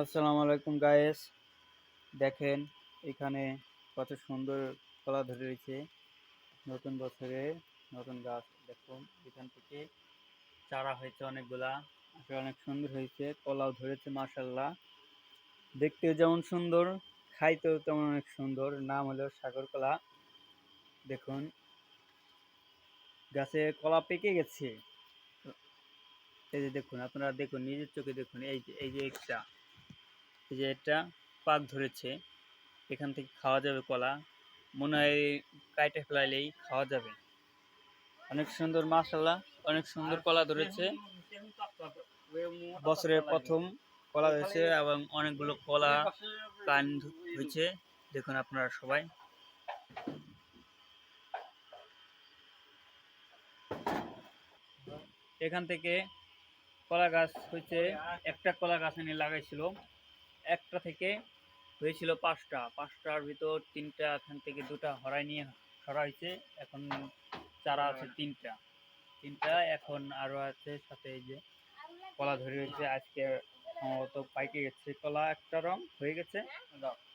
আসসালামু আলাইকুম গায়েস দেখেন, এখানে কত সুন্দর কলা ধরে রয়েছে। নতুন বছরে নতুন গাছ, দেখুন, এখান থেকে চারা হয়েছে অনেকগুলা। আসলে অনেক সুন্দর হয়েছে, কলাও ধরেছে মাশাল্লাহ দেখতে যেমন সুন্দর, খাইতেও তেমন অনেক সুন্দর। নাম হলো সাগর কলা। দেখুন, গাছে কলা পেকে গেছে। এই যে দেখুন, আপনারা দেখুন, নিজের চোখে দেখুন, এই যে এই যে একটা। যে এটা পাক ধরেছে, এখান থেকে খাওয়া যাবে কলা। মনে হয় কাইটে ফেলাইলেই খাওয়া যাবে। অনেক সুন্দর মাশাল্লাহ অনেক সুন্দর কলা ধরেছে। বছরের প্রথম কলা ধরেছে এবং অনেকগুলো কলা কান হয়েছে দেখুন আপনারা সবাই। এখান থেকে কলা গাছ হয়েছে, একটা কলা গাছ এনে লাগাইছিল। একটা থেকে হয়েছিল পাঁচটা। পাঁচটার ভিতর তিনটা এখান থেকে দুটা হরাই নিয়ে সরা হয়েছে। এখন চারা আছে তিনটা। তিনটা এখন আরও আছে সাথে এই যে কলা ধরে রয়েছে। আজকে সম্ভবত পাইকে গেছে কলা একটা রং হয়ে গেছে।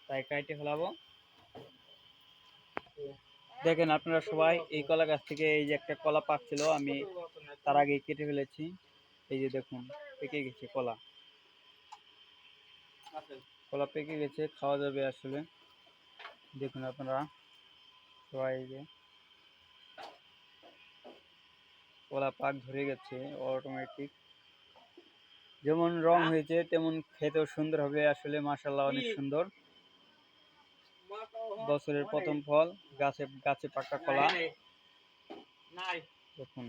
তাই কাইটে ফেলাবো। দেখেন আপনারা সবাই এই কলা গাছ থেকে এই যে একটা কলা পাকছিল আমি তার আগে কেটে ফেলেছি। এই যে দেখুন পেকে গেছে কলা। কলা পেকে গেছে খাওয়া যাবে আসলে। দেখুন আপনারা। সবাই যে কলা পাক ধরে গেছে অটোমেটিক যেমন রং হয়েছে তেমন খেতেও সুন্দর হবে আসলে মাসাল্লাহ অনেক সুন্দর। বছরের প্রথম ফল গাছে গাছে পাকা কলা। দেখুন।